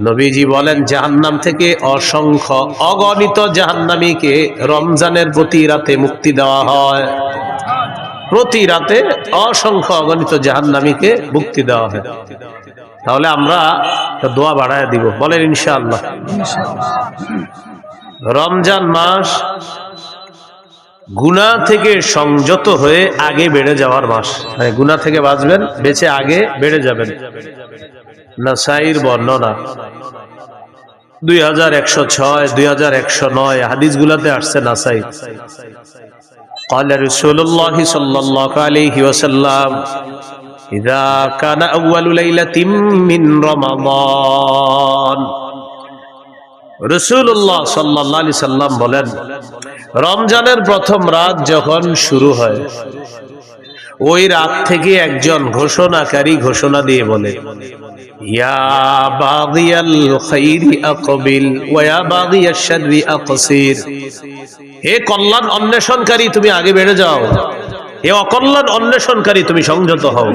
নবীজি বলেন, জাহান্নাম থেকে অসংখ্য অগণিত জাহান্নামীকে রমজানের প্রতি রাতে মুক্তি দেওয়া হয়। প্রতি রাতে অসংখ্য অগণিত জাহান্নামীকে মুক্তি দেওয়া হয়। তাহলে আমরা দোয়া বাড়ায় দিব। বলেন, ইনশাআল্লাহ। রমজান মাস গুনা থেকে সংযত হয়ে আগে বেড়ে যাওয়ার মাস। মানে গুনা থেকে বাঁচবেন, বেঁচে আগে বেড়ে যাবেন। নাসাইর বর্ণনা দুই হাজার একশো ছয় দুই হাজার একশো নয় হাদিস গুলাতে আসছে নাসাই قال رسول الله صلى الله عليه وسلم إذا كان أول ليلة من رمضان রসুল্লাহ সাল্লাহ আলি সাল্লাম বলেন রমজানের প্রথম রাত যখন শুরু হয় ওই রাত থেকে একজন ঘোষণাকারী ঘোষণা দিয়ে বলে ইয়া বাগিয়াল খাইরি আকবিল ওয়া বাগিয়াশ শাররি আকসির হে কল্যাণ অন্বেষণকারী, তুমি আগে বেড়ে যাও। হে অকল্যাণ অন্বেষণকারী, তুমি সংযত হও।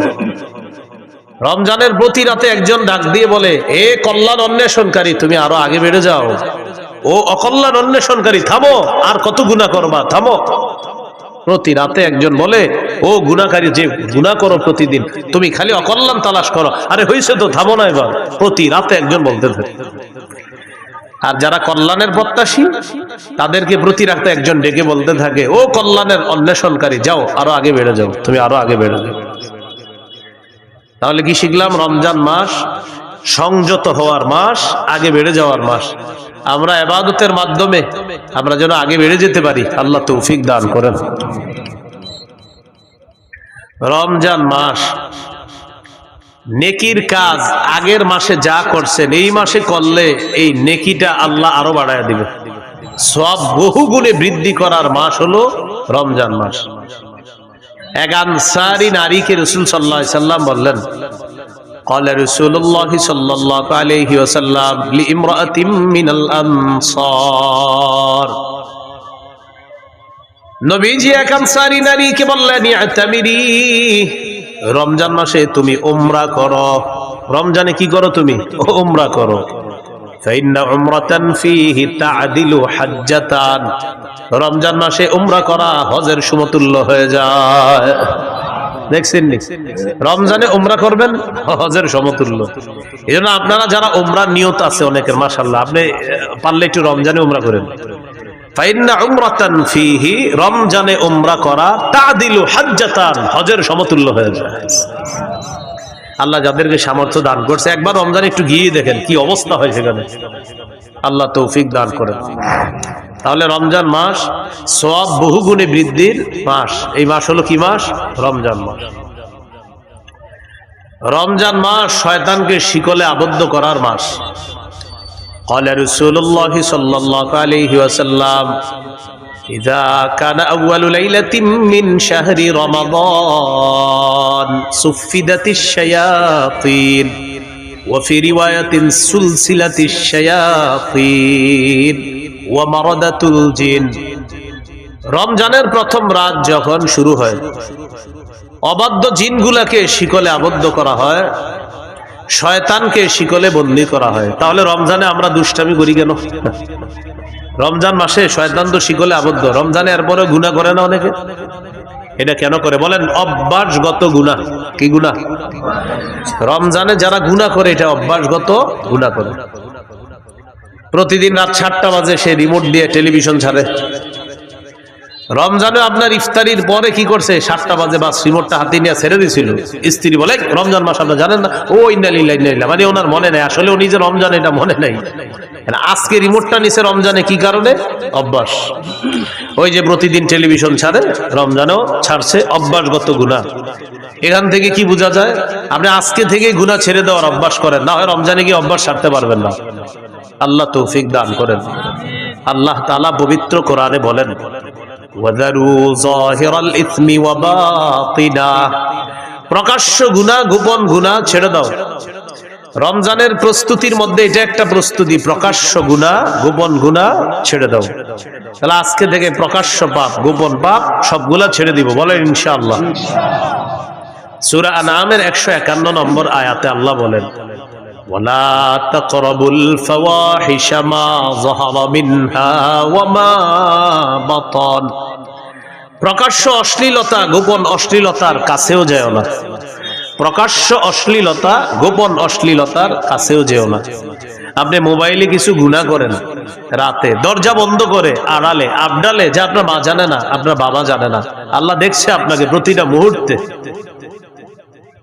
রমজানের প্রতি রাতে একজন ডাক দিয়ে বলে এ কল্যাণ অন্বেষণকারী, তুমি আরও আগে বেড়ে যাও। ও অকল্যাণ অন্বেষণকারী, থামো, আর কত গুণা করবা, থামো। প্রতি রাতে একজন বলে, ও গুণাকারী যে গুণা করো প্রতিদিন, তুমি খালি অকল্যাণ তালাশ করো। আরে হয়েছে তো থামো না এবার। প্রতি রাতে একজন বলতে থাকে। আর যারা কল্যাণের প্রত্যাশী, তাদেরকে প্রতি রাতে একজন ডেকে বলতে থাকে, ও কল্যাণের অন্বেষণকারী, যাও, আরও আগে বেড়ে যাও, তুমি আরও আগে বেড়ে যাও। তাহলে কি শিখলাম? রমজান মাস সংযত হওয়ার মাস, আগে বেড়ে যাওয়ার মাস। আমরা এবাদতের মাধ্যমে আমরা যেন আগে বেড়ে যেতে পারি। আল্লাহ তৌফিক দান করেন। রমজান মাস, নেকির কাজ আগের মাসে যা করছেন, এই মাসে করলে এই নেকিটা আল্লাহ আরও বাড়ায় দিবে। সব বহু গুণে বৃদ্ধি করার মাস হলো রমজান মাস। এক আনসারি নারীকে রসুল সাল্লাহ সাল্লাম বললেন قال رسول الله صلى الله عليه وسلم لامرأة من الأنصار নবীজি এক আনসারি নারীকে বললেন ইয়াতামিরি রমজান মাসে তুমি উমরা করো রমজানে কি করো তুমি উমরা করো فإن عمرة فيه تعدل حجتان রমজান মাসে উমরা করা হজের সমতুল্য হয়ে যায় দেখছেন রমজানে উমরা করবেন? হজের সমতুল্য। এই জন্য আপনারা যারা উমরার নিয়ত আছে অনেকের মাসাল্লাহ আপনি পারলে একটু রমজানে উমরা করেন। রমজানে উমরা করা তাদিলু হাজ্জাতান, হজের সমতুল্য হয়ে আল্লাহ যাদেরকে সামর্থ্য দান করছে, একবার রমজান একটু গিয়ে দেখেন কি অবস্থা হয় সেখানে। আল্লাহ তৌফিক দান করেন। তাহলে রমজান মাস সব বহুগুণে বৃদ্ধির মাস এই মাস হলো কি মাস রমজান মাস রমজান মাস শয়তানকে শিকলে আবদ্ধ করার মাস قال رسول الله صلى الله عليه وسلم إذا كان أول ليلة من شهر رمضان صفدت الشياطين وفي رواية سلسلة الشياطين রমজানের প্রথম রাত যখন শুরু হয়, অবাধ্য জিনগুলাকে শিকলে আবদ্ধ করা হয়, শয়তানকে শিকলে বন্দী করা হয়। তাহলে রমজানে আমরা দুষ্টামি করি কেন? রমজান মাসে শয়তান তো শিকলে আবদ্ধ। রমজানে এরপরে গুণা করে না অনেকে? এটা কেন করে? বলেন, অভ্যাসগত গুণা কি গুণা রমজানে যারা গুণা করে, এটা অভ্যাসগত গুণা করে। প্রতিদিন রাত সাতটা বাজে সে রিমোট দিয়ে টেলিভিশন ছাড়ে। রমজানে আপনার ইফতারির পরে কি করছে? সাতটা বাজে বা রিমোটটা হাতে নিয়ে ছেড়ে দিয়েছিল স্ত্রী বলে, রমজান মাস আপনার জানেন না? ও ইন্দালিল্লাহ মানে ওনার মনে নেই। আসলে উনি যে রমজান, এটা মনে নেই। আজকে রিমোটটা নিছে রমজানে কি কারণে? অভ্যাস। ওই যে প্রতিদিন টেলিভিশন ছাড়ে, রমজানেও ছাড়ছে। অভ্যাসগত গুণা। এখান থেকে কি বোঝা যায়? আপনি আজকে থেকে গুণা ছেড়ে দেওয়ার অভ্যাস করেন। না হয় রমজানে গিয়ে অভ্যাস ছাড়তে পারবেন না। আল্লাহ তৌফিক দান করেন। আল্লাহ তালা পবিত্র কোরআনে বলেন وذروا ظاهر الإثم وباطنه প্রকাশ্য গুনাহ গোপন গুনাহ ছেড়ে দাও রমজানের প্রস্তুতির মধ্যে এটা একটা প্রস্তুতি প্রকাশ্য গুনাহ গোপন গুনাহ ছেড়ে দাও তাহলে আজকে থেকে প্রকাশ্য পাপ গোপন পাপ সবগুলা ছেড়ে দিব বলেন ইনশাআল্লাহ সূরা আনামের 151 নম্বর আয়াতে আল্লাহ বলেন ولا تقربوا الفواحش ما ظهر منها وما بطن প্রকাশ্য অশ্লীলতা গোপন অশ্লীলতার কাছেও যেও না প্রকাশ্য অশ্লীলতা গোপন অশ্লীলতার কাছেও যেও না আপনি মোবাইলে কিছু গুণা করেন রাতে দরজা বন্ধ করে আড়ালে আবডালে যে আপনার মা জানে না আপনার বাবা জানে না আল্লাহ দেখছে আপনাকে প্রতিটা মুহূর্তে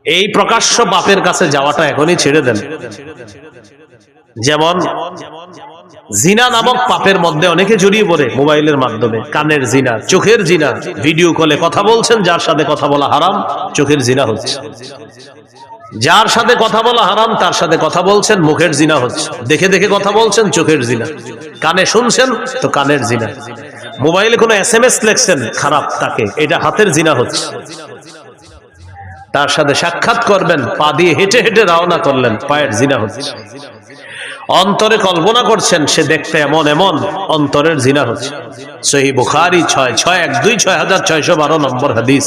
এই প্রকাশ্য পাপের কাছে যাওয়াটা এখনই ছেড়ে দেন। যেমন জিনা নামক পাপের মধ্যে অনেকে জড়িয়ে পড়ে মোবাইলের মাধ্যমে, কানের জিনা, চোখের জিনা, ভিডিও কলে কথা বলছেন, যার সাথে কথা বলা হারাম, চোখের জিনা হচ্ছে। যার সাথে কথা বলা হারাম, তার সাথে কথা বলছেন, মুখের জিনা হচ্ছে। দেখে দেখে কথা বলছেন, চোখের জিনা। কানে শুনছেন, তো কানের জিনা। মোবাইলে কোনো এস এম এস লেখছেন, খারাপ তাকে, এটা হাতের জিনা হচ্ছে। তার সাথে সাক্ষাৎ করবেন, পা দিয়ে হেঁটে হেঁটে রওনা করলেন, পায়ের জিনা হচ্ছে। অন্তরে কল্পনা করছেন, সে দেখতে এমন এমন অন্তরের জিনা হচ্ছে। সহি বুখারি ছয় ছয় এক দুই ছয় হাজার ছয়শো বারো নম্বর হাদিস।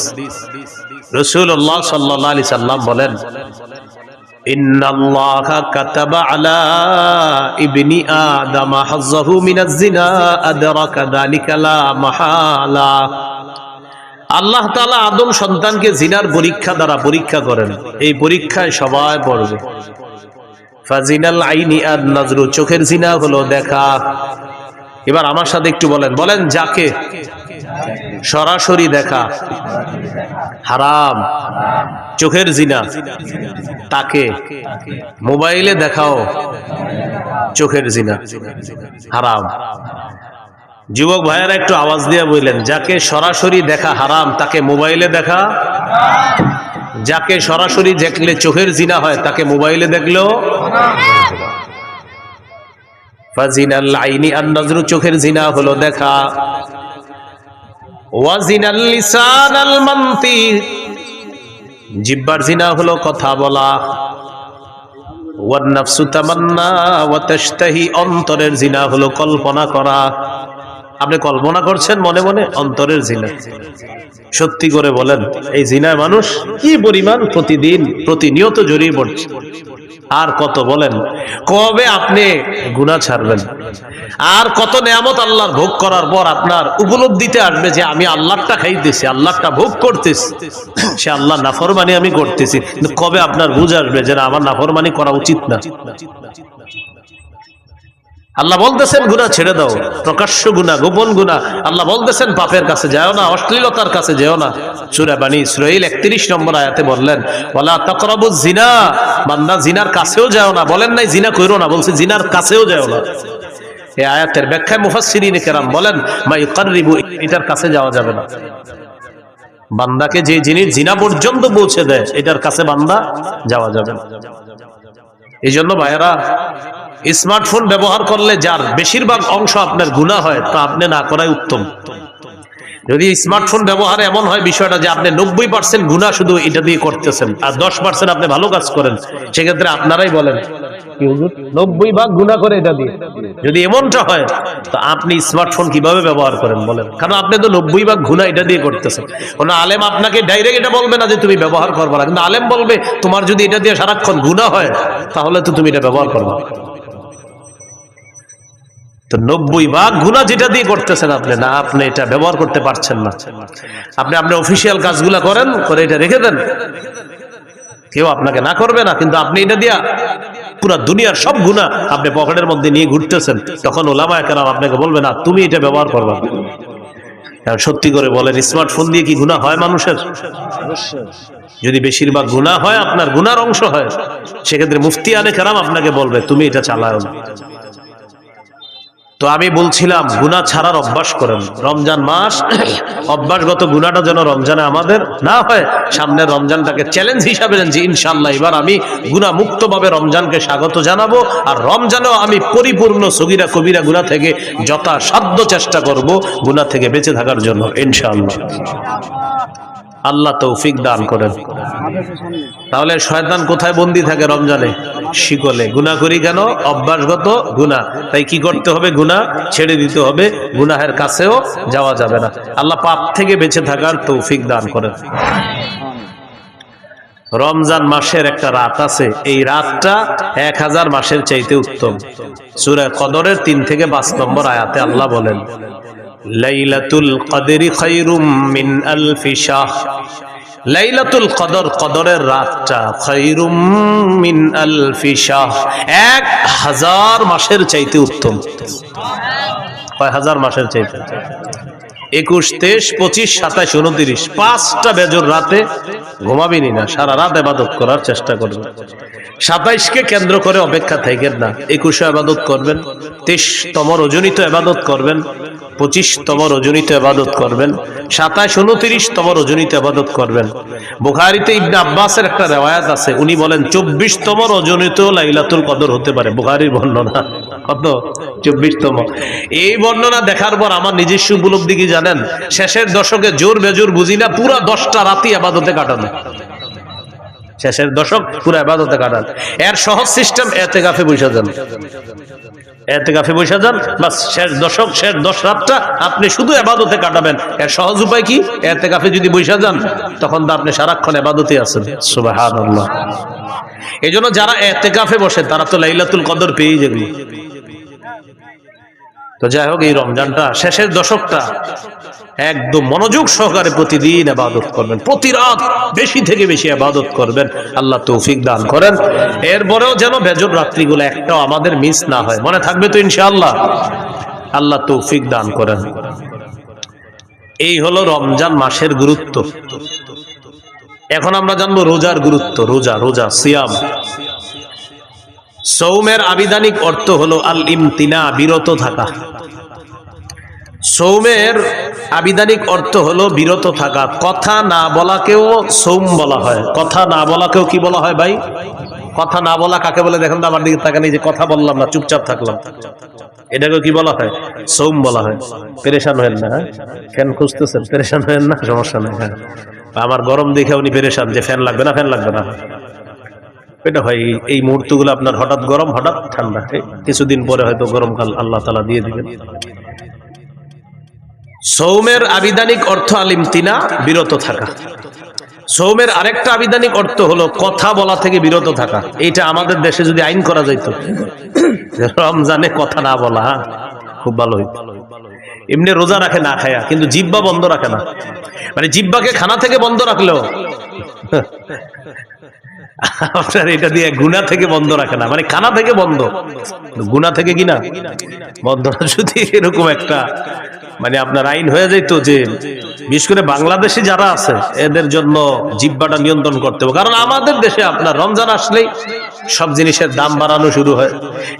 রসুল্লাহ সাল্লাহ আলি সাল্লাম বলেন إن আল্লাহ তালা আদম সন্তানকে জিনার পরীক্ষা দ্বারা পরীক্ষা করেন। এই পরীক্ষায় সবাই পড়বে। ফাজিনাল আইনি আর নজরু, চোখের জিনা হলো দেখা। এবার আমার সাথে একটু বলেন। বলেন, যাকে? সরাসরি দেখা। হারাম। চোখের জিনা। তাকে? মোবাইলে দেখাও। চোখের জিনা। হারাম। যুবক ভাইয়েরা একটু আওয়াজ দিয়ে বললেন, যাকে সরাসরি দেখা হারাম, তাকে মোবাইলে দেখা? যাকে সরাসরি দেখলে চোখের জিনা হয়, তাকে মোবাইলে নজরু, চোখের জিনা হলো দেখা। জিব্বার জিনা হলো কথা বলা। অন্তরের জিনা হলো কল্পনা করা। আপনি কল্পনা করছেন মনে মনে অন্তরের জিনা। সত্যি করে বলেন, এই জিনায় মানুষ কি পরিমাণ প্রতিদিন প্রতিনিয়ত জড়িয়ে পড়ছে? আর কত বলেন, কবে আপনি গুণা ছাড়বেন? আর কত নিয়ামত আল্লাহর ভোগ করার পর আপনার উপলব্ধিতে আসবে যে আমি আল্লাহটা খাইতেছি আল্লাহটা ভোগ করতেছি। সে আল্লাহ নাফরমানি আমি করতেছি। কবে আপনার বুঝ আসবে যে আমার নাফরমানি করা উচিত না? আল্লাহ বলতেছেন গুণা ছেড়ে দাও। প্রকাশ্য গুণা গোপন গুণা আল্লাহ বলতেছেন পাপের কাছে যাও না, অশ্লীলতার কাছে যেও না। সুরা বানী ইসরাইল একত্রিশ নম্বর আয়াতে বললেন বলা তকরাবু জিনা বান্দা জিনার কাছেও যাও না, বলেন নাই জিনা কইরো না, বলছে জিনার কাছেও যাও না। এই আয়াতের ব্যাখ্যায় মুফাসসিরিন কেরাম বলেন, মা ইউকাররিবু এটার কাছে যাওয়া যাবে না। বান্দাকে যে জিনিস জিনা পর্যন্ত পৌঁছে দেয়, এটার কাছে বান্দা যাওয়া যাবে না। এই জন্য ভাইয়েরা স্মার্টফোন ব্যবহার করলে যার বেশিরভাগ অংশ আপনার গুণা হয়, তা আপনি না করাই উত্তম। যদি স্মার্টফোন ব্যবহারে এমন হয় বিষয়টা যে আপনি নব্বই পার্সেন্ট গুণা শুধু এটা দিয়ে করতেছেন, আর দশ পার্সেন্ট আপনি ভালো কাজ করেন, সেক্ষেত্রে আপনারাই বলেন নব্বই ভাগ গুণা করে এটা দিয়ে? যদি এমনটা হয়, তো আপনি স্মার্টফোন কীভাবে ব্যবহার করেন বলেন? কারণ আপনি তো নব্বই ভাগ গুণা এটা দিয়ে করতেছেন। কোন আলেম আপনাকে ডাইরেক্ট এটা বলবে না যে তুমি ব্যবহার করব না, কিন্তু আলেম বলবে, তোমার যদি এটা দিয়ে সারাক্ষণ গুণা হয় তাহলে তো তুমি এটা ব্যবহার করবে তো নব্বই ভাগ গুণা যেটা দিয়ে করতেছেন আপনি না, আপনি এটা ব্যবহার করতে পারছেন না। আপনি আপনার অফিসিয়াল কাজগুলা করেন, করে এটা রেখে দেন। কেউ আপনাকে না করবে না, কিন্তু আপনি এটা দিয়া পুরা দুনিয়ার সব গুণা আপনি পকেটের মধ্যে নিয়ে ঘুরতেছেন। তখন ওলামা কেরাম আপনাকে বলবে, না, তুমি এটা ব্যবহার করবে সত্যি করে বলেন স্মার্টফোন দিয়ে কি গুণা হয় মানুষের? যদি বেশিরভাগ গুণা হয়, আপনার গুনার অংশ হয়। সেক্ষেত্রে মুফতি আনে কেরাম আপনাকে বলবে, তুমি এটা চালাও না। তো আমি বলছিলাম গুণা ছাড়ার অভ্যাস করেন। রমজান মাস, অভ্যাসগত গুণাটা যেন রমজানে আমাদের না হয়, সামনের রমজানটাকে চ্যালেঞ্জ হিসাবে নেন যে ইনশাল্লাহ এবার আমি গুণা মুক্তভাবে রমজানকে স্বাগত জানাব, আর রমজানেও আমি পরিপূর্ণ সগিরা কবিরা গুণা থেকে যথাসাধ্য চেষ্টা করব গুণা থেকে বেঁচে থাকার জন্য, ইনশাআল্লাহ। আল্লাহ তৌফিক দান করেন। তাহলে শয়তান কোথায় বন্দি থাকে রমজানে? শিকলে। গুনাহ করি কেন? অভ্যাসগত গুনাহ। তাই কি করতে হবে? গুনাহ ছেড়ে দিতে হবে। গুনাহের কাছেও যাওয়া যাবে না। আল্লাহ পাপ থেকে বেঁচে থাকার তৌফিক দান করেন। রমজান মাসের একটা রাত আছে। এই রাতটা এক হাজার মাসের চাইতে উত্তম। সুরে কদরের তিন থেকে পাঁচ নম্বর আয়াতে আল্লাহ বলেন লাইলাতুল কদরি খাইরুম মিন আলফি শাহ। লাইলাতুল কদর, কদরের রাতটা খাইরুম মিন আলফি শাহ। এক হাজার মাসের চাইতে উত্তম। কয় হাজার মাসের চাইতে? একুশ, তেইশ, পঁচিশ সাতাশ উনত্রিশ। পাঁচটা বেজর রাতে ঘুমাবিনি না সারা রাত এবাদত করার চেষ্টা করবেন সাতাইশকে কেন্দ্র করে অপেক্ষা থাকেন না। একুশে আবাদত করবেন, তেইশতম রজনীত এবাদত করবেন পঁচিশতম রজনীতে এবাদত করবেন, সাতাশ, উনত্রিশতম রজনীতে এবাদত করবেন। বুখারিতে ইবনে আব্বাসের একটা রেওয়ায়াত আছে, উনি বলেন, চব্বিশতম রজনীত লাইলাতুল কদর হতে পারে, বুখারির বর্ণনা। কত? চব্বিশতম। এই বর্ণনা দেখার পর আমার নিজস্ব উপলব্ধি কি জানেন? শেষের দশকে জোর বেজোর বুঝি না, পুরা দশটা রাতি আবাদতে কাটানো। শেষের দশক, পুরো আবাদতে কাটান। এর সহজ সিস্টেম এতে গাফে বসে যান। এতে গাফে বসে যান বা শেষ দশক, শেষ দশ রাতটা আপনি শুধু আবাদতে কাটাবেন। এর সহজ উপায় কি? এতে গাফে যদি বসে যান, তখন তো আপনি সারাক্ষণ আবাদতে আছেন। সুবাহ এই জন্য যারা এতে গাফে বসে, তারা তো লাইলাতুল কদর পেয়ে যাবে। তো যাই হোক, এই রমজানটা শেষের দশকটা। একদম মনোযোগ সহকারে প্রতিদিন আবাদত করবেন। প্রতি রাত বেশি থেকে বেশি আবাদত করবেন। আল্লাহ তৌফিক দান করেন। এরপরেও যেন বেজর রাত্রিগুলো একটাও আমাদের মিস না হয়। মনে থাকবে তো ইনশাআল্লাহ। আল্লাহ তৌফিক দান করেন। এই হলো রমজান মাসের গুরুত্ব। এখন আমরা জানব রোজার গুরুত্ব। রোজা রোজা, সিয়াম। সৌমের আবিধানিক অর্থ হলো আল ইমতিনা বিরত থাকা। সৌমের আবিধানিক অর্থ হলো বিরত থাকা। কথা না বলাকেও সৌম বলা হয়। কথা না বলাকেও কি বলা হয় ভাই? কথা না বলা কাকে বলে? দেখেন তো আমার দিকে তাকানি যে কথা বললাম না, চুপচাপ থাকলাম। এটাকে কি বলা হয়? সৌম বলা হয়। পেরেশান হয়েন না হ্যাঁ? ফ্যান খুঁজতেছেন, পেরেশান হয়েন না? সমস্যা নেই হ্যাঁ। আমার গরম দেখে উনি পেরেশান যে ফ্যান লাগবে না, ফ্যান লাগবে না। এটা হয় এই- মুহূর্তগুলো আপনার হঠাৎ গরম হঠাৎ ঠান্ডা কিছুদিন পরে হয়তো গরমকাল আল্লাহ তালা দিয়ে দিবেন। সৌমের আবিধানিক অর্থ আলিমতিনা বিরত থাকা। সৌমের আরেকটা আবিধানিক অর্থ হলো কথা বলা থেকে বিরত থাকা। এইটা আমাদের দেশে যদি আইন করা যাইতো রমজানে কথা না বলা হ্যাঁ, খুব ভালো হইতো। এমনি রোজা রাখে না খায়া কিন্তু জিব্বা বন্ধ রাখে না। মানে জিব্বাকে খানা থেকে বন্ধ রাখলেও আপনার এটা দিয়ে গুণা থেকে বন্ধ রাখে না। মানে খানা থেকে বন্ধ। গুণা থেকে কিনা বন্ধ না। যদি এরকম একটা মানে আপনার আইন হয়ে যাইতো যে, বিশেষ করে বাংলাদেশে যারা আছে, এদের জন্য জিব্বাটা নিয়ন্ত্রণ করতে হবে। কারণ আমাদের দেশে আপনার রমজান আসলেই সব জিনিসের দাম বাড়ানো শুরু হয়।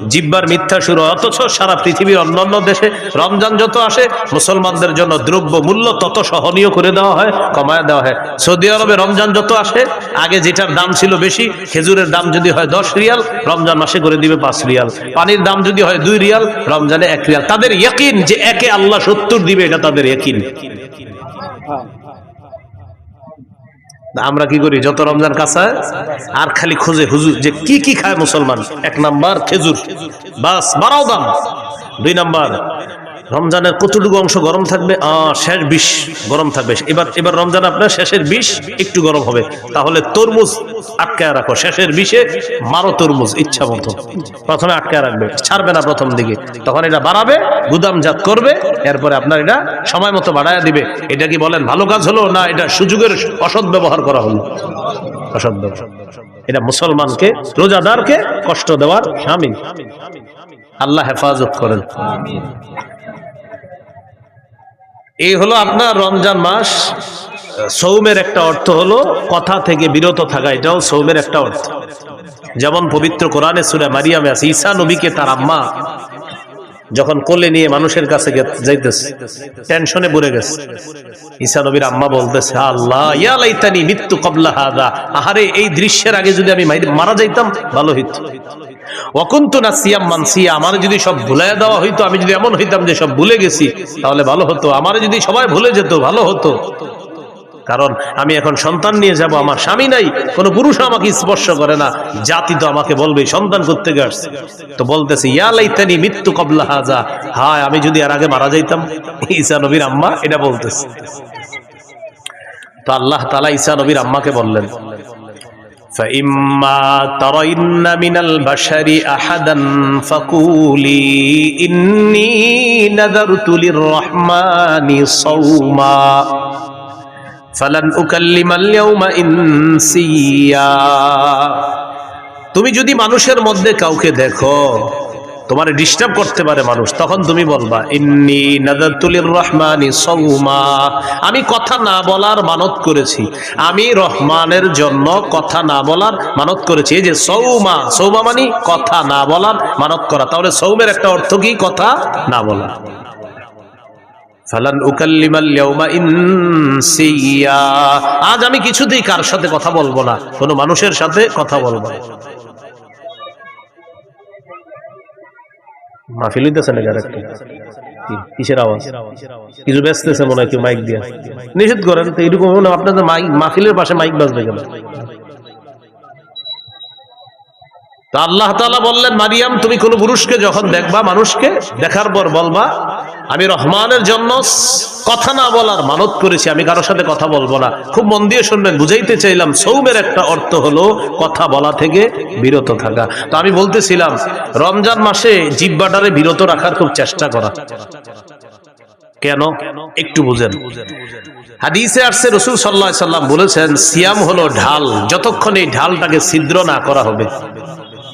জিব্বার মিথ্যা শুরু হয়। অথচ সারা পৃথিবীর অন্যান্য দেশে রমজান যত আসে, মুসলমানদের জন্য দ্রব্য মূল্য তত সহনীয় করে দেওয়া হয়, কমায় দেওয়া হয়। সৌদি আরবে রমজান যত আসে, আগে যেটার দাম ছিল বেশি, খেজুরের দাম যদি হয় দশ রিয়াল, রমজান মাসে করে দিবে পাঁচ রিয়াল। পানির দাম যদি হয় দুই রিয়াল, রমজানে এক রিয়াল। তাদের ইয়কিন যে একে আল্লাহ সত্তর দিবে, এটা তাদের ইয়কিন। আমরা কি করি? যত রমজান কাছায় আর খালি খোঁজে হুজুর যে কি কি খায় মুসলমান। এক নাম্বার খেজুর, বাস বাড়াও দাম। দুই নাম্বার রমজানের কতটুকু অংশ গরম থাকবে? শেষ বিষ গরম থাকবে। এবার এবার রমজান আপনার শেষের বিষ একটু গরম হবে। তাহলে তরমুজ আটকায় রাখো। শেষের বিষে মারো তরমুজ ইচ্ছা মতো প্রথমে আটকায় রাখবে। ছাড়বে না প্রথম দিকে। তখন এটা বাড়াবে, গুদামজাত করবে, এরপরে আপনার এটা সময় মতো বাড়ায় দিবে। এটা কি বলেন, ভালো কাজ হলো না এটা সুযোগের অসৎ ব্যবহার করা হলো? অসৎ এটা মুসলমানকে, রোজাদারকে কষ্ট দেওয়ার স্বামী আল্লাহ হেফাজত করেন। এই হলো আপনার রমজান মাস। সৌমের একটা অর্থ হলো কথা থেকে বিরত থাকা, এটাও সৌমের একটা অর্থ। যেমন পবিত্র কোরআনে সুরে মারিয়ামে আছে, ঈসা নবীকে তার আম্মা যখন কোলে নিয়ে মানুষের কাছে যাইতেছে, টেনশনে পড়ে গেছে। ঈসা নবীর আম্মা বলতেছে, আল্লাহ, ইয়া লাইতানি মৃত্যু কবলা হাদা। আহারে, এই দৃশ্যের আগে যদি আমি মারা যাইতাম, ভালো হইতো। অকুন্ত না সিয়াম মানসিয়া, আমার যদি সব ভুলাইয়া দেওয়া হইতো, আমি যদি এমন হইতাম যে সব ভুলে গেছি, তাহলে ভালো হতো। আমার যদি সবাই ভুলে যেত, ভালো হতো। কারণ আমি এখন সন্তান নিয়ে যাব, আমার স্বামী নাই, কোনো পুরুষ আমাকে স্পর্শ করে না, জাতি তো আমাকে বলবে, সন্তান করতে আসছে তো বলতেছে, ইয়া লাইতানি মৃত্যু কবলা হাজা। হায়, আমি যদি আর আগে মারা যাইতাম, ঈসা নবীর আম্মা এটা বলতেছে। তো আল্লাহ তালা ঈসা নবীর আম্মাকে বললেন فإما ترين من البشر أحدا فقولي إني نذرت للرحمن صوما فلن أكلم اليوم إنسيا তুমি যদি মানুষের মধ্যে কাউকে দেখো তোমার ডিস্টার্ব করতে পারে মানুষ, তখন তুমি বলবা, ইন্নি নাদাতুলির রহমানি সৌমা আমি কথা না বলার মানত করেছি। আমি রহমানের জন্য কথা না বলার মানত করেছি। এই যে সৌমা সৌমা মানে কথা না বলার মানত করা। তাহলে সৌমের একটা অর্থ কি? কথা না বলা। ফালান উকাল্লিমাল ইয়াউমা ইনসিয়া। আজ আমি কিছুতেই কার সাথে কথা বলব না, কোনো মানুষের সাথে কথা বলব না। মাহফিল হইতেছে না একটা। কিসের আওয়াজ? কিছু ব্যস্তেছে মনে হয় কেউ মাইক দিয়া। নিষেধ করেন, তো এরকম না আপনাদের মাইক মাহফিলের পাশে মাইক বাজবে কেন? তা আল্লাহ তালা বললেন, মারিয়াম, তুমি কোন পুরুষকে যখন দেখবা, মানুষকে দেখার পর বলবা আমি রহমানের জন্য কথা না বলার মানত করেছি, আমি কারোর সাথে কথা বলব না। খুব মন দিয়ে শুনবেন, বুঝাইতে চাইলাম সৌমের একটা অর্থ হলো কথা বলা থেকে বিরত থাকা। তো আমি বলতেছিলাম, রমজান মাসে জিব্বাটারে বিরত রাখার খুব চেষ্টা করা। কেন? একটু বুঝেন। হাদিসে আসছে রসুল সাল্লাহ সাল্লাম বলেছেন, সিয়াম হলো ঢাল, যতক্ষণ এই ঢালটাকে ছিদ্র না করা হবে।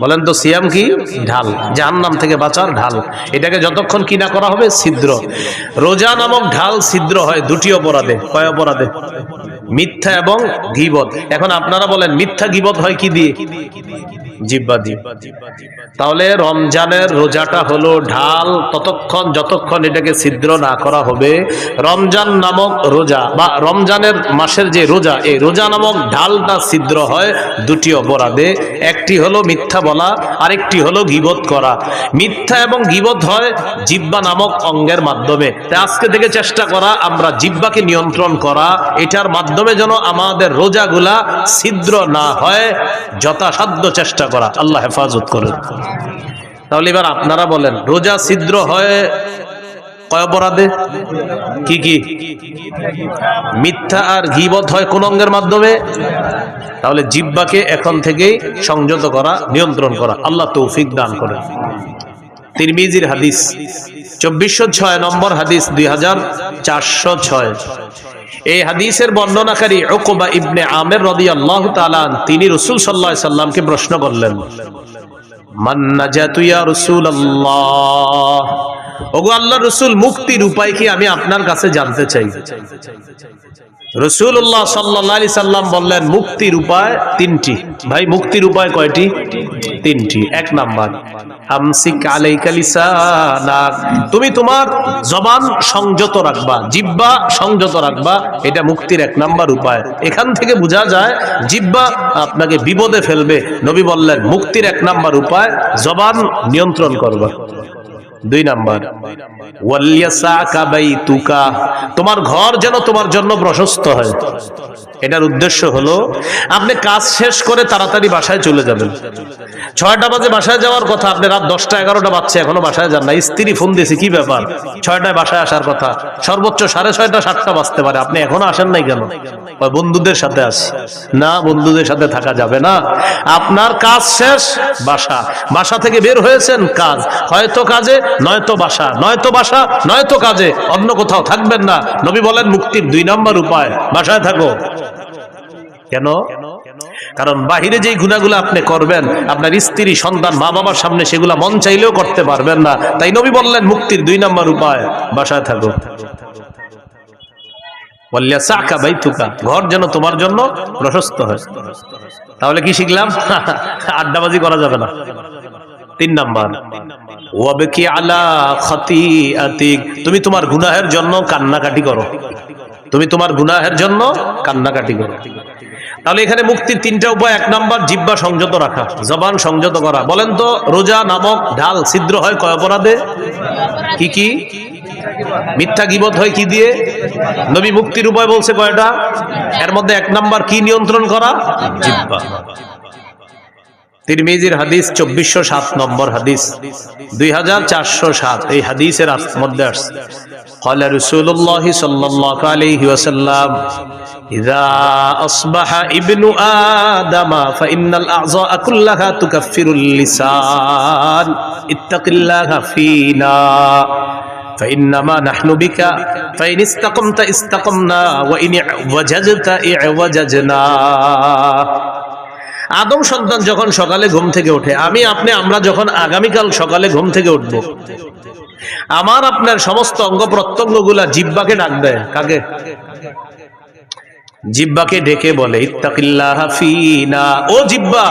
বলেন তো সিয়াম কি? ঢাল। জাহান্নাম থেকে বাঁচার ঢাল। এটাকে যতক্ষণ কি না করা হবে ছিদ্র। রোজা নামক ঢাল ছিদ্র হয় দুটি অপরাধে। কয় অপরাধে? মিথ্যা এবং গিবত এখন আপনারা বলেন, মিথ্যা গিবত হয় কি দিয়ে? জিব্বা দিয়ে। তাহলে রমজানের রোজাটা হলো ঢাল, ততক্ষণ যতক্ষণ এটাকে ছিদ্র না করা হবে, রমজান নামক রোজা বা রমজানের মাসের যে রোজা, এই রোজা নামক ঢালটা ছিদ্র হয় দুটি অপরাধে। একটি হলো মিথ্যা বলা, আরেকটি হলো গিবত করা। মিথ্যা এবং গিবত হয় জিব্বা নামক অঙ্গের মাধ্যমে। তাই আজকে থেকে চেষ্টা করা, আমরা জিব্বাকে নিয়ন্ত্রণ করা, এটার মাধ্যমে যেন আমাদের রোজাগুলা ছিদ্র না হয়, যথাসাধ্য চেষ্টা করা, আল্লাহ হেফাজত করেন। তাহলে এবার আপনারা বলেন, রোজা ছিদ্র হয় কয় অপরাধে? কি কি? মিথ্যা আর গিবত হয় কোন অঙ্গের মাধ্যমে? তাহলে জিব্বাকে এখন থেকেই সংযত করা, নিয়ন্ত্রণ করা, আল্লাহ তৌফিক দান করেন। তিরমিজির হাদিস, চব্বিশশো ছয় নম্বর হাদিস, দুই হাজার চারশো ছয়। এই হাদিসের বর্ণনাকারী ওকবা ইবনে আমের রদি আল্লাহ তালান তিনি রসুল সাল্লাহ সাল্লামকে প্রশ্ন করলেন ওগো আল্লাহ রসুল, মুক্তির উপায় কি আমি আপনার কাছে জানতে চাই? বললেন, মুক্তির উপায় তিনটি। ভাই, মুক্তির উপায় কয়টি? তিনটি। এক নাম্বার তুমি তোমার জবান সংযত রাখবা জিব্বা সংযত রাখবা, এটা মুক্তির এক নাম্বার উপায়। এখান থেকে বোঝা যায় জিব্বা আপনাকে বিপদে ফেলবে। নবী বললেন, মুক্তির এক নাম্বার উপায়, জবান নিয়ন্ত্রণ করবা। দুই নাম্বার তোমার ঘর যেন তোমার জন্য প্রশস্ত হয়। এটার উদ্দেশ্য হলো, আপনি কাজ শেষ করে তাড়াতাড়ি বাসায় চলে যাবেন। ছয়টা বাজে বাসায় যাওয়ার কথা, আপনি রাত দশটা এগারোটা বাজছে, এখনও বাসায় যান না স্ত্রী ফোন দিয়েছে, কি ব্যাপার? ছয়টায় বাসায় আসার কথা। সর্বোচ্চ সাড়ে ছয়টা, সাতটা বাজতে পারে। আপনি এখনও আসেন নাই কেন? বন্ধুদের সাথে আসি না, বন্ধুদের সাথে থাকা যাবে না। আপনার কাজ শেষ, বাসা। বাসা থেকে বের হয়েছেন? কাজ। হয়তো কাজে নয়তো বাসা নয়তো বাসা, নয়তো কাজে, অন্য কোথাও থাকবেন না। নবী বলেন, মুক্তির দুই নম্বর উপায়, বাসায় থাকো। কেন? কারণ বাহিরে যেই গুণাগুলো আপনি করবেন, আপনার স্ত্রী, সন্তান মা বাবার সামনে সেগুলা মন চাইলেও করতে পারবেন না। তাই নবী বললেন, মুক্তির দুই নম্বর উপায়, বাসায় থাকো। ঘর যেন তোমার জন্য প্রশস্ত হয়। তাহলে কি শিখলাম? আড্ডাবাজি করা যাবে না। তিন নাম্বার। ওয়াবেকি আলা খাতিআতিক। তুমি তোমার গুনাহের জন্য কান্নাকাটি করো। তুমি তোমার গুনাহের জন্য কান্নাকাটি করো। তাহলে এখানে মুক্তির তিনটা উপায়। এক নাম্বার জিব্বা সংযত রাখা, জবান সংযত করা। বলেন তো, রোজা, নামক ঢাল ছিদ্র হয় কয় অপরাধে? কি কি? মিথ্যা গিবত হয় কি দিয়ে? নবী মুক্তির উপায় বলছে কয়টা? এর মধ্যে এক নাম্বার, কি নিয়ন্ত্রণ করা? জিব্বা তিরমিজির হাদিস চব্বিশশো সাত নম্বর হাদিস দুই হাজার চারশো সাত এই হাদিসের আস- মধ্যে আসছে قال رسول الله صلى الله عليه وسلم إذا أصبح ابن آدم فإن الأعضاء كلها تكفر اللسان اتق الله فينا فإنما نحن بك فإن استقمت استقمنا وإن اعوججت اعوججنا আদম সন্তান যখন সকালে ঘুম থেকে ওঠে, আমি, আপনি, আমরা যখন আগামীকাল সকালে ঘুম থেকে উঠব, আমার আপনার সমস্ত অঙ্গ প্রত্যঙ্গগুলা জিব্বাকে ডাক দেয়। কাকে? জিব্বাকে ডেকে বলে ইত্তাকিল্লাহিনা ও জিব্বা,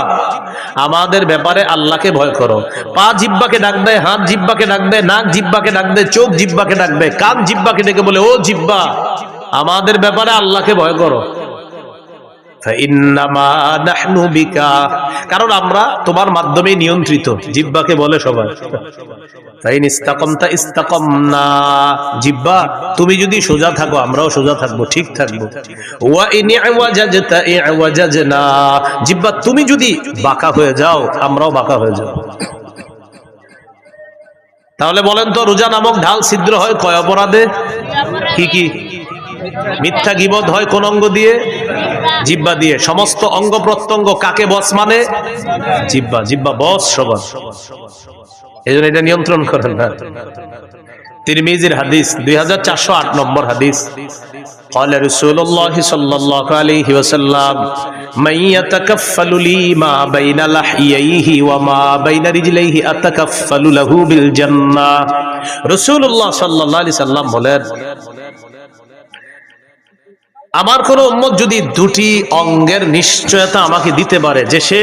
আমাদের ব্যাপারে আল্লাহকে ভয় করো। পা জিব্বাকে ডাক দেয়, হাত জিব্বাকে ডাক দেয়, নাক জিব্বাকে ডাক দেয়, চোখ জিব্বাকে ডাক দেয়, কান জিব্বাকে ডেকে বলে, ও জিব্বা, আমাদের ব্যাপারে আল্লাহকে ভয় করো। কারণ আমরা তোমার মাধ্যমে নিয়ন্ত্রিত জিব্বাকে বলে সবাই। জিব্বা তুমি যদি সোজা থাকো আমরাও সোজা থাকব ঠিক থাকব। জিব্বা তুমি যদি বাঁকা হয়ে যাও আমরাও বাঁকা হয়ে যাব। তাহলে বলেন তো রোজা নামক ঢাল ছিদ্র হয় কয় অপরাধে। কি কি? মিথ্যা গিবদ হয় কোন অঙ্গ দিয়ে জিব্বা দিয়ে সমস্ত অঙ্গ প্রত্যঙ্গ কাকে বস মানে জিব্বা জিব্বা বস সবার এই জন্য এটা নিয়ন্ত্রণ করেন না তিরমিজির হাদিস দুই হাজার চারশো আট নম্বর হাদিস قال رسول الله صلى الله عليه وسلم من يتكفل لي ما بين لحييه وما بين رجليه أتكفل له بالجنة رسول الله صلى الله عليه وسلم বলেন আমার কোন উম্মত যদি দুটি অঙ্গের নিশ্চয়তা আমাকে দিতে পারে, যে সে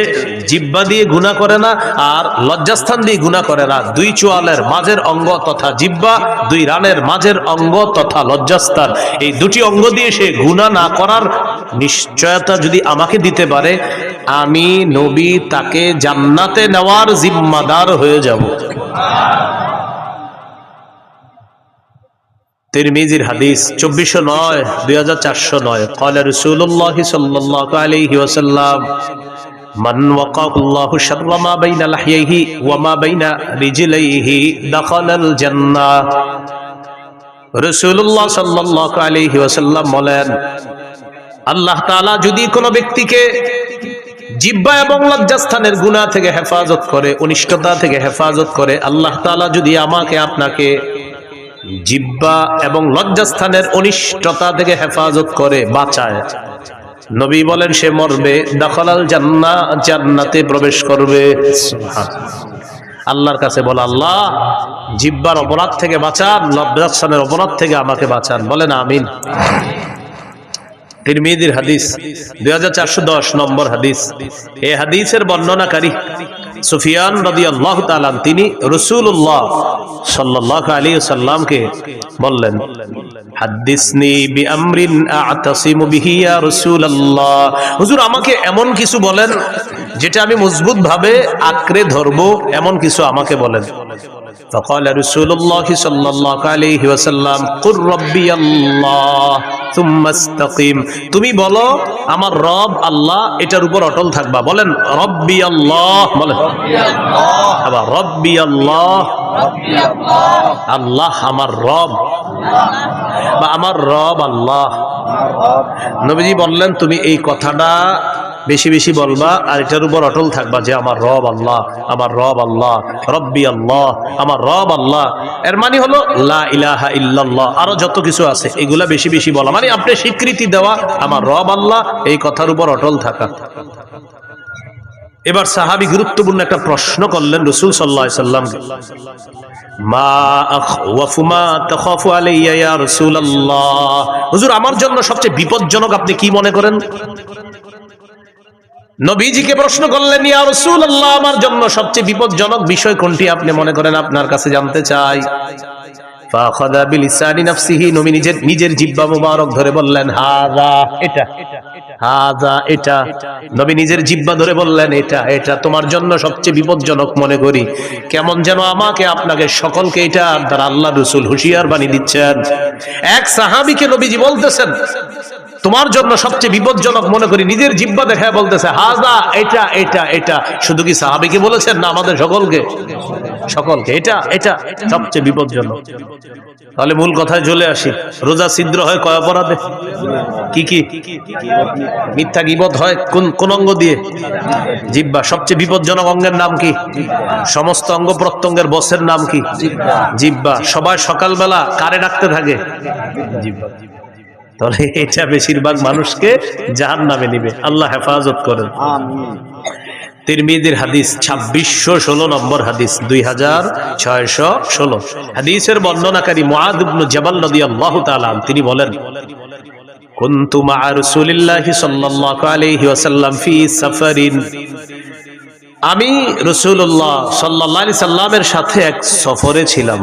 জিব্বা দিয়ে গুণা করে না আর লজ্জাস্থান দিয়ে গুণা করে না, দুই চোয়ালের মাঝের অঙ্গ তথা জিব্বা, দুই রানের মাঝের অঙ্গ তথা লজ্জাস্থান, এই দুটি অঙ্গ দিয়ে সে গুণা না করার নিশ্চয়তা যদি আমাকে দিতে পারে, আমি নবী তাকে জান্নাতে নেওয়ার জিম্মাদার হয়ে যাব। তিরমিজির হাদিস চব্বিশশো নয় দুই হাজার চারশো নয় কলে রসুল্লাহ সাল্লাহ আলহি ওসাল্লাম من وقاه الله شر ما بين لحييه وما بين رجليه دخل الجنة রসুল্লাহ সাল্লাহ আলহি ওসাল্লাম বলেন আল্লাহ তাআলা যদি কোনো ব্যক্তিকে জিব্বা এবং লজ্জাস্থানের গুণা থেকে হেফাজত করে অনিষ্টতা থেকে হেফাজত করে আল্লাহ তাআলা যদি আমাকে আপনাকে জিব্বা এবং লজ্জাস্থানের অনিষ্টতা থেকে হেফাজত করে, বাঁচায়। নবী বলেন, সে মরবে, দখলাল জান্না, জান্নাতে প্রবেশ করবে। আল্লাহর কাছে বল, আল্লাহ, জিব্বার অপরাধ থেকে বাঁচান, লজ্জাস্থানের অপরাধ থেকে আমাকে বাঁচান। বলেন, আমিন। তিরমিদির হাদিস, দুই হাজার চারশো দশ নম্বর হাদিস। এই হাদিসের বর্ণনাকারী সুফিয়ান রদি আল্লাহ তালান তিনি রসুল্লাহ সাল্লাহ আলী সাল্লামকে বললেন হুজুর, আমাকে এমন কিছু বলেন, যেটা আমি মজবুত ভাবে আঁকড়ে ধরবো, এমন কিছু আমাকে বলেন। فقال رسول الله صلى الله عليه وسلم قل ربي الله ثم استقيم তুমি বলো আমার রব আল্লাহ এটার উপর অটল থাকবা বলেন রব্বি আল্লাহ বলেন আবার রব্বি আল্লাহ আল্লাহ আমার রব বা আমার রব আল্লাহ নবীজি বললেন তুমি এই কথাটা বেশি বেশি বলবা, আর এটার উপর অটল থাকবা যে আমার রব আল্লাহ, আমার রব আল্লাহ, রব্বি আল্লাহ, আমার রব আল্লাহ। এর মানে হলো লা ইলাহা ইল্লাল্লাহ, আরও যত কিছু আছে, এগুলা বেশি বেশি বলা। মানে আপনি স্বীকৃতি দেওয়া, আমার রব আল্লাহ, এই কথার উপর অটল থাকা। এবার সাহাবি গুরুত্বপূর্ণ একটা প্রশ্ন করলেন রসুল সাল্লাহ সাল্লামকে মা আখওয়াফু মা তাখাফু আলাইয়া রাসূলুল্লাহ। হুজুর, আমার জন্য সবচেয়ে বিপজ্জনক আপনি কি মনে করেন? নবীজিকে প্রশ্ন করলেন, ইয়া রাসূলুল্লাহ, আমার জন্য সবচেয়ে বিপজ্জনক বিষয় কোনটি আপনি মনে করেন আপনার কাছে জানতে চাই? ফাখাদা বিলিসানি নাফসিহি, নবী নিজের নিজের জিহ্বা মোবারক ধরে বললেন, হাযা, এটা হাযা, এটা। নবী নিজের জিহ্বা ধরে বললেন, এটা এটা তোমার জন্য সবচেয়ে বিপজ্জনক মনে করি। কেমন যেন আমাকে, আপনাকে সকলকে এটা দ্বারা আল্লাহ রসুল হুশিয়ার বানিয়ে দিচ্ছেন। এক সাহাবীকে নবীজি বলতেছেন তোমার জন্য সবচেয়ে বিপজ্জনক মনে করি, নিজের জিব্বা দেখায় বলতেছে, হাজা, এটা এটা এটা। শুধু কি সাহাবিকে বলেছেন না আমাদের সকলকে? সকলকে। এটা এটা সবচেয়ে বিপজ্জনক। তাহলে মূল কথায় চলে আসি। রোজা ছিদ্র হয় কয় অপরাধে? কি কি? মিথ্যা গিবত হয় কোন কোন অঙ্গ দিয়ে? জিব্বা সবচেয়ে বিপজ্জনক অঙ্গের নাম কি? সমস্ত অঙ্গ প্রত্যঙ্গের বসের নাম কি? জিব্বা সবাই সকালবেলা কারে ডাকতে থাকে? জিব্বা তাহলে এটা বেশিরভাগ মানুষকে জাহান নামে নিবে। আল্লাহ হেফাজত করেন। তিরমিদির হাদিস ছাব্বিশশো ষোলো নম্বর হাদিস দুই হাজার ছয়শো ষোলো। হাদিসের বর্ণনাকারী মুআদ ইবনু জাবাল রাদিয়াল্লাহু তাআলা আনহু তিনি বলেন কুনতু মা রাসূলিল্লাহি সাল্লাল্লাহু আলাইহি ওয়াসাল্লাম ফি সাফারিন। আমি রাসূলুল্লাহ সাল্লাল্লাহু আলাইহি সাল্লামের সাথে এক সফরে ছিলাম।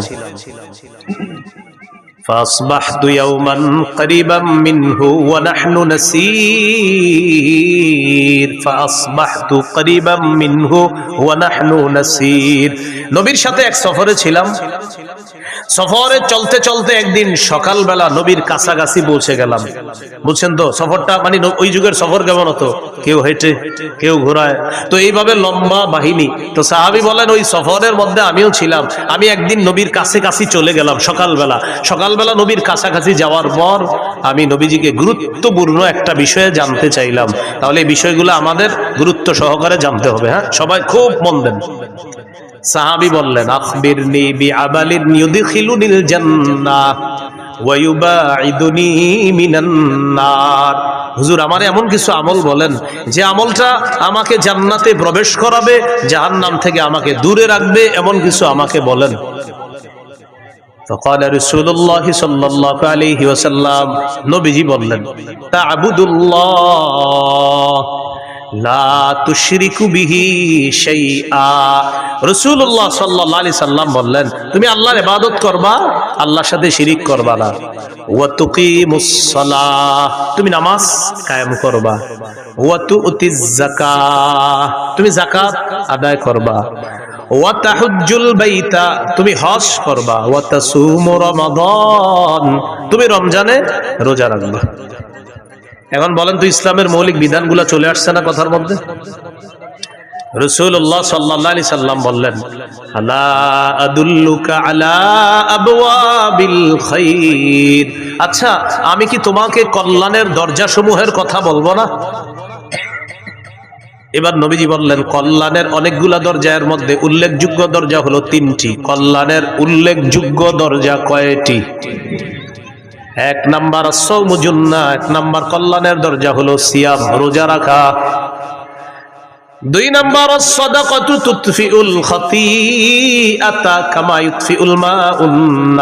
فأصبحت يوما قريبا منه ونحن نسير فأصبحت قريبا منه ونحن نسير নবীর সাথে এক সফরে ছিলাম সফরে চলতে চলতে একদিন সকালবেলা নবীর কাছাকাছি পৌঁছে গেলাম। বুঝছেন তো? সফরটা মানে ওই যুগের সফর কেমন হতো? কেউ হেঁটে, কেউ ঘোরায়। তো এইভাবে লম্বা বাহিনী। তো সাহাবি বলেন, ওই সফরের মধ্যে আমিও ছিলাম। আমি একদিন নবীর কাছে কাছে চলে গেলাম সকালবেলা। সকালবেলা নবীর কাছাকাছি যাওয়ার পর আমি নবীজিকে গুরুত্বপূর্ণ একটা বিষয়ে জানতে চাইলাম। তাহলে এই বিষয়গুলো আমাদের গুরুত্ব সহকারে জানতে হবে হ্যাঁ? সবাই খুব মন দেন। সাহাবি বললেন আখবিরনি বিআমালিন ইউদখিলুনিল জান্নাহ ওয়া ইউবাইদুনি মিনান নার হুজুর আমার এমন কিছু আমল বলেন যে আমলটা আমাকে জান্নাতে প্রবেশ করাবে জাহান্নাম থেকে আমাকে দূরে রাখবে এমন কিছু আমাকে বলেন فقال رسول الله صلى الله عليه وسلم নবীজি বললেন তা'বুদুল্লাহ লা তুশরিকু বললেন, তুমি আল্লাহর ইবাদত করবা, আল্লাহর সাথে শিরিক করবা না। ওয়া তুকিমুস সালাহ, তুমি নামাজ কায়েম করবা। ওয়া তুতিজ যাকাত তুমি যাকাত আদায় করবা। বাইতা, তুমি হজ করবা। ওয়া তাসুমু রমাদান, তুমি রমজানে রোজা রাখবা। এখন বলেন তো ইসলামের মৌলিক বিধানগুলো চলে আসছে না কথার মধ্যে? রসুল্লাহ সাল্লাহ সাল্লাম বললেন, আলা আবওয়াবিল খাইর আচ্ছা আমি কি তোমাকে কল্যাণের দরজাসমূহের কথা বলব না? এবার নবীজি বললেন, কল্যাণের অনেকগুলা দরজার মধ্যে উল্লেখযোগ্য দরজা হলো তিনটি। কল্যাণের উল্লেখযোগ্য দরজা কয়টি? এক নাম্বার সৌমুজুন্না, এক নাম্বার কল্যাণের দরজা হলো সিয়াম, রোজা রাখা। দুই নাম্বার সদাকতু তুতফিউল খাতিআতা কামা ইউতফিউল মাউন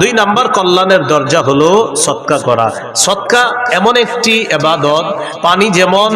দুই নাম্বার কল্যাণের দরজা হলো সৎকা করা। সৎকা এমন একটি এবাদত, পানি যেমন